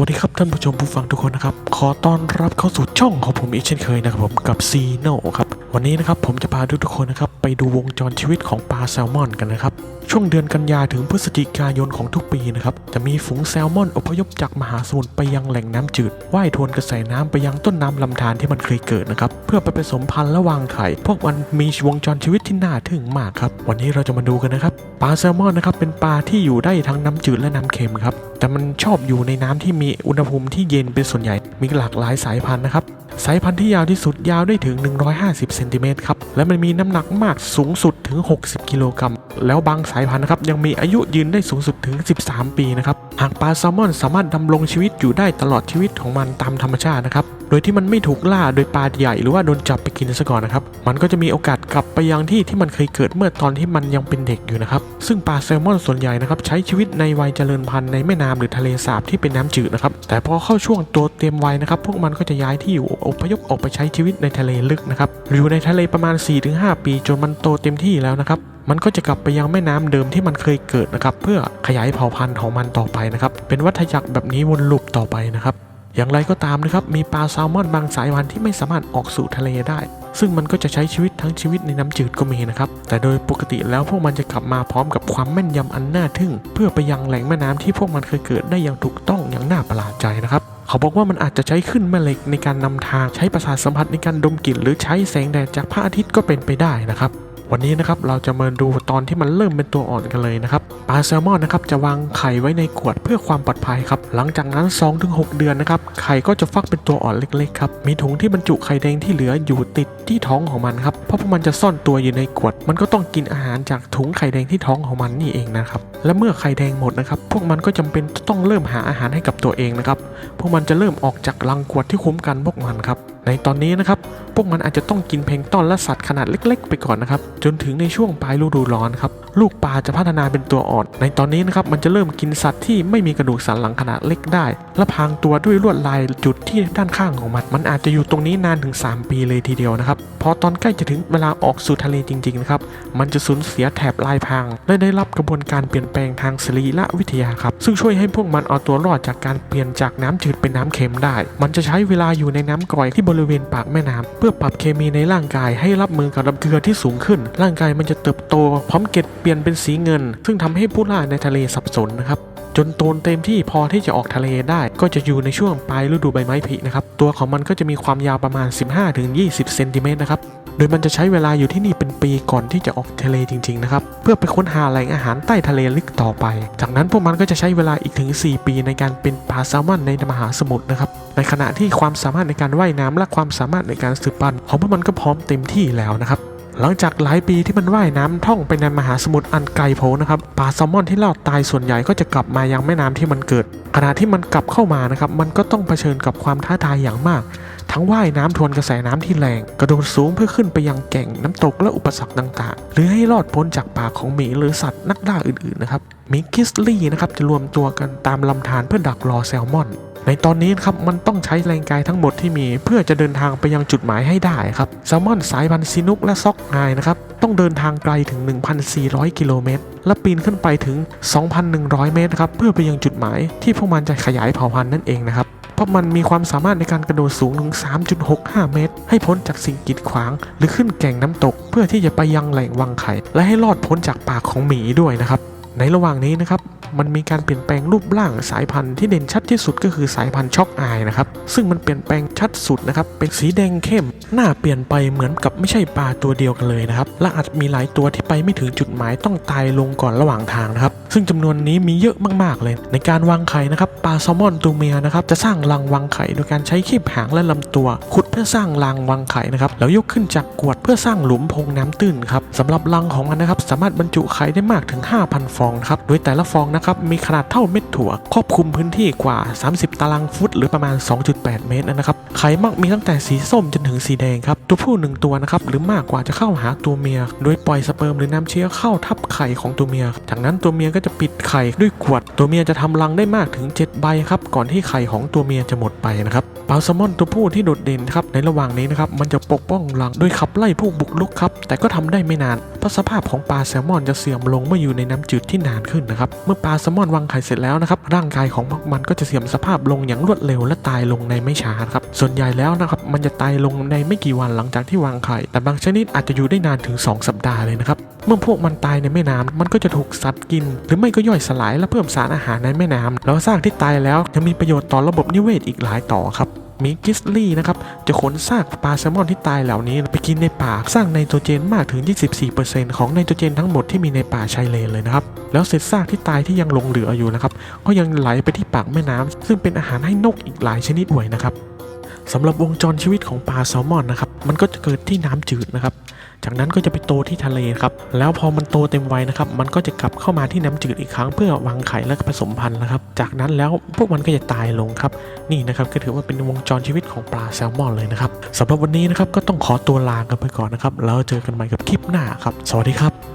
วัสดีครับท่านผู้ชมผู้ฟังทุกคนนะครับ ขอต้อนรับเข้าสู่ช่องของผมอีกเช่นเคยนะครับผมกับซีโนครับ วันนี้นะครับผมจะพาทุกทุกคนนะครับไปดูวงจรชีวิตของปลาแซลมอนกันนะครับ ช่วงเดือนกันยาถึงพฤศจิกายนของทุกปีนะครับ จะมีฝูงแซลมอนอพยพจากมหาสมุทรไปยังแหล่งน้ำจืดว่ายทวนกระแสน้ำไปยังต้นน้ำลำธารที่มันเคยเกิดนะครับ เพื่อไปผสมพันธุ์และวางไข่ พวกมันมีวงจรชีวิตที่น่าทึ่งมากครับ วันนี้เราจะมาดูกันนะครับ ปลาแซลมอนนะครับเป็นปลาที่อยู่ได้ทั้งน้ำจืดและน้ำเค็มครับ แต่มันชอบอยู่ในน้ำที่มีอุณหภูมิที่เย็นเป็นส่วนใหญ่ มีหลากหลายสายพันธุ์นะครับสายพันธุ์ที่ยาวที่สุดยาวได้ถึง 150 เซนติเมตรครับ และมันมีน้ำหนักมากสูงสุดถึง 60 กิโลกรัม แล้วบางสายพันธุ์นะครับยังมีอายุยืนได้สูงสุดถึง 13 ปีนะครับหากปลาแซลมอนสามารถดำรงชีวิตอยู่ได้ตลอดชีวิตของมันตามธรรมชาตินะครับ โดยที่มันไม่ถูกล่าโดยปลาใหญ่หรือว่าโดนจับไปกินซะก่อนนะครับ มันก็จะมีโอกาสกลับไปยังที่ที่มันเคยเกิดเมื่อตอนที่มันยังเป็นเด็กอยู่นะครับ ซึ่งปลาแซลมอนส่วนใหญ่นะครับใช้ชีวิตในวัยเจริญพันธุ์ในแม่น้ำหรือทะเลสาบที่เป็นน้ำจืดนะครับ แต่พอเข้าช่วงตัวเต็มวัยนะครับ พวกมันก็จะย้ายที่อยู่อพยพออกไปใช้ชีวิตในทะเลลึกนะครับอยู่ในทะเลประมาณ 4-5 ปีจนมันโตเต็มที่แล้วนะครับมันก็จะกลับไปยังแม่น้ำเดิมที่มันเคยเกิดนะครับ เพื่อขยายเผ่าพันธุ์ของมันต่อไปนะครับ เป็นวัฏจักรแบบนี้วนลูปต่อไปนะครับ อย่างไรก็ตามนะครับมีปลาแซลมอนบางสายพันธุ์ที่ไม่สามารถออกสู่ทะเลได้ ซึ่งมันก็จะใช้ชีวิตทั้งชีวิตในน้ำจืดก็มีนะครับแต่โดยปกติแล้วพวกมันจะกลับมาพร้อมกับความแม่นยำอันน่าทึ่ง เพื่อไปยังแหล่งแม่น้ำที่พวกมันเคยเกิดได้อย่างถูกต้องอย่างน่าประหลาดใจนะครับเขาบอกว่ามันอาจจะใช้ขึ้นแม่เหล็กในการนำทางใช้ประสาทสัมผัสในการดมกลิ่นหรือใช้แสงแดดจากพระอาทิตย์ก็เป็นไปได้นะครับ วันนี้นะครับเราจะมาดูตอนที่มันเริ่มเป็นตัวอ่อนกันเลยนะครับปลาแซลมอนนะครับจะวางไข่ไว้ในขวดเพื่อความปลอดภัยครับหลังจากนั้น 2-6 เดือนนะครับไข่ก็จะฟักเป็นตัวอ่อนเล็กๆครับมีถุงที่บรรจุไข่แดงที่เหลืออยู่ติดที่ท้องของมันครับเพราะพวกมันจะซ่อนตัวอยู่ในขวด มันก็ต้องกินอาหารจากถุงไข่แดงที่ท้องของมันนี่เองนะครับและเมื่อไข่แดงหมดนะครับพวกมันก็จำเป็นต้องเริ่มหาอาหารให้กับตัวเองนะครับพวกมันจะเริ่มออกจากรังขวดที่คุ้มกันพวกมันครับในตอนนี้นะครับพวกมันอาจจะต้องกินเพลงต้อนและสัตว์ขนาดเล็ก ๆ ไปก่อนนะครับจนถึงในช่วงปลายฤดูร้อนครับ ลูกปลาจะพัฒนาเป็นตัวอ่อน ในตอนนี้นะครับมันจะเริ่มกินสัตว์ที่ไม่มีกระดูกสันหลังขนาดเล็กได้ และพางตัวด้วยลวดลายจุดที่ด้านข้างของมัน มันอาจจะอยู่ตรงนี้นานถึง 3 ปีเลยทีเดียวนะครับ พอตอนใกล้จะถึงเวลาออกสู่ทะเลจริงๆนะครับ มันจะสูญเสียแถบลายพราง และได้รับกระบวนการเปลี่ยนแปลงทางสรีระวิทยาครับ ซึ่งช่วยให้พวกมันเอาตัวรอดจากการเปลี่ยนจากน้ำจืดเป็นน้ำเค็มได้ มันจะใช้เวลาอยู่ในน้ำกร่อยที่บริเวณปากแม่น้ำเพื่อปรับเคมีในร่างกายให้รับมือกับน้ำเกลือที่สูงขึ้นร่างกายมันจะเติบโต พร้อมเก็ดเปลี่ยนเป็นสีเงิน ซึ่งทำให้ผู้ล่าในทะเลสับสนนะครับจนโตนเต็มที่พอที่จะออกทะเลได้ก็จะอยู่ในช่วงปลายฤดูใบไม้ผลินะครับ ตัวของมันก็จะมีความยาวประมาณ 15-20 เซนติเมตรนะครับ โดยมันจะใช้เวลาอยู่ที่นี่เป็นปีก่อนที่จะออกทะเลจริงๆนะครับ เพื่อไปค้นหาแหล่งอาหารใต้ทะเลลึกต่อไป จากนั้นพวกมันก็จะใช้เวลาอีกถึง 4 ปีในการเป็นปลาแซลมอนในมหาสมุทรนะครับ ในขณะที่ความสามารถในการว่ายน้ำและความสามารถในการสืบพันธุ์ของพวกมันก็พร้อมเต็มที่แล้วนะครับ หลังจากหลายปีที่มันว่ายน้ำท่องไปในมหาสมุทรอันไกลโพ้นนะครับปลาแซลมอนที่รอดตายส่วนใหญ่ก็จะกลับมายังแม่น้ำที่มันเกิดขณะที่มันกลับเข้ามานะครับมันก็ต้องเผชิญกับความท้าทายอย่างมาก ทั้งว่ายน้ำทวนกระแสน้ำที่แรง กระโดดสูงเพื่อขึ้นไปยังแก่งน้ำตกและอุปสรรคต่างๆ หรือให้รอดพ้นจากปากของหมีหรือสัตว์นักล่าอื่นๆนะครับหมีคิสลี่นะครับจะรวมตัวกันตามลำธารเพื่อดักรอแซลมอน ในตอนนี้ครับมันต้องใช้แรงกายทั้งหมดที่มี เพื่อจะเดินทางไปยังจุดหมายให้ได้ครับแซลมอนสายพันธุ์ซินุกและซอกไงนะครับต้องเดินทางไกลถึง 1,400 กิโลเมตร และปีนขึ้นไปถึง 2,100 เมตรครับเพื่อไปยังจุดหมายที่พวกมันจะขยายเผ่าพันธุ์นั่นเองนะครับเพราะมันมีความสามารถในการกระโดดสูงถึง 3.65 เมตร ให้พ้นจากสิ่งกีดขวาง หรือขึ้นแก่งน้ำตก เพื่อที่จะไปยังแหล่งวางไข่ และให้รอดพ้นจากปากของหมีด้วยนะครับ ในระหว่างนี้นะครับมันมีการเปลี่ยนแปลงรูปร่างสายพันธุ์ที่เด่นชัดที่สุดก็คือสายพันธุ์ช็อกอายนะครับซึ่งมันเปลี่ยนแปลงชัดสุดนะครับเป็นสีแดงเข้ม หน้าเปลี่ยนไปเหมือนกับไม่ใช่ปลาตัวเดียวกันเลยนะครับและอาจมีหลายตัวที่ไปไม่ถึงจุดหมายต้องตายลงก่อนระหว่างทางนะครับ ซึ่งจำนวนนี้มีเยอะมากๆเลย ในการวางไข่นะครับปลาแซลมอนตัวเมียนะครับจะสร้างรังวางไข่โดยการใช้คีบหางและลำตัวขุดเพื่อสร้างรังวางไข่นะครับแล้วยกขึ้นจากกวดเพื่อสร้างหลุมพงน้ำตื้นครับสำหรับรังของมันนะครับสามารถบรรจุไข่ได้มากถึง 5,000 ฟองครับโดยแต่ละฟองนะครับมีขนาดเท่าเม็ดถั่ว ครอบคลุมพื้นที่กว่า 30 ตารางฟุต หรือประมาณ 2.8 เมตรนะครับไข่มักมีตั้งแต่สีส้มจนถึงสีแดงครับ ตัวผู้หนึ่งตัวนะครับหรือมากกว่าจะเข้าหาตัวเมีย โดยปล่อยสเปิร์มหรือน้ำเชื้อเข้าทับไข่ของตัวเมียจากนั้นตัวเมียก็จะปิดไข่ด้วยขวด ตัวเมียจะทำรังได้มากถึง 7 ใบครับก่อนที่ไข่ของตัวเมียจะหมดไปนะครับปลาแซลมอนตัวผู้ที่โดดเด่นครับในระหว่างนี้นะครับมันจะปกป้องรังโดยขับไล่พวกบุกรุกครับแต่ก็ทำได้ไม่นานเพราะสภาพของปลาแซลมอนจะเสื่อมลงเมื่ออยู่ในน้ำจืดที่นานขึ้นนะครับเมื่อปลาแซลมอนวางไข่เสร็จแล้วนะครับร่างกายของมันก็จะเสื่อมสภาพลงอย่างรวดเร็วและตายลงในไม่ช้าครับส่วนใหญ่แล้วนะครับมันจะตายลงในไม่กี่วันหลังจากที่วางไข่ แต่บางชนิดอาจจะอยู่ได้นานถึง 2 สัปดาห์เลยนะครับ เมื่อพวกมันตายในแม่น้ำมันก็จะถูกสัตว์กิน หรือไม่ก็ย่อยสลายและเพิ่มสารอาหารในแม่น้ำแล้วซากที่ตายแล้วยังมีประโยชน์ต่อระบบนิเวศอีกหลายต่อครับมีกิสลี่นะครับ จะขนซากปลาแซลมอนที่ตายเหล่านี้ไปกินในป่าสร้างไนโตรเจนมากถึง 24%ของไนโตรเจนทั้งหมดที่มีในป่าชายเลนเลยนะครับ แล้วเศษซากที่ตายที่ยังหลงเหลืออยู่นะครับ ก็ยังไหลไปที่ปากแม่น้ำซึ่งเป็นอาหารให้นกอีกหลายชนิดด้วยนะครับ สำหรับวงจรชีวิตของปลาแซลมอนนะครับ มันก็จะเกิดที่น้ำจืดนะครับ จากนั้นก็จะไปโตที่ทะเลครับ แล้วพอมันโตเต็มวัยนะครับ มันก็จะกลับเข้ามาที่น้ำจืดอีกครั้งเพื่อวางไข่และผสมพันธุ์นะครับ จากนั้นแล้วพวกมันก็จะตายลงครับ นี่นะครับก็ถือว่าเป็นวงจรชีวิตของปลาแซลมอนเลยนะครับสำหรับวันนี้นะครับก็ต้องขอตัวลากันไปก่อนนะครับ แล้วเจอกันใหม่กับคลิปหน้าครับ สวัสดีครับ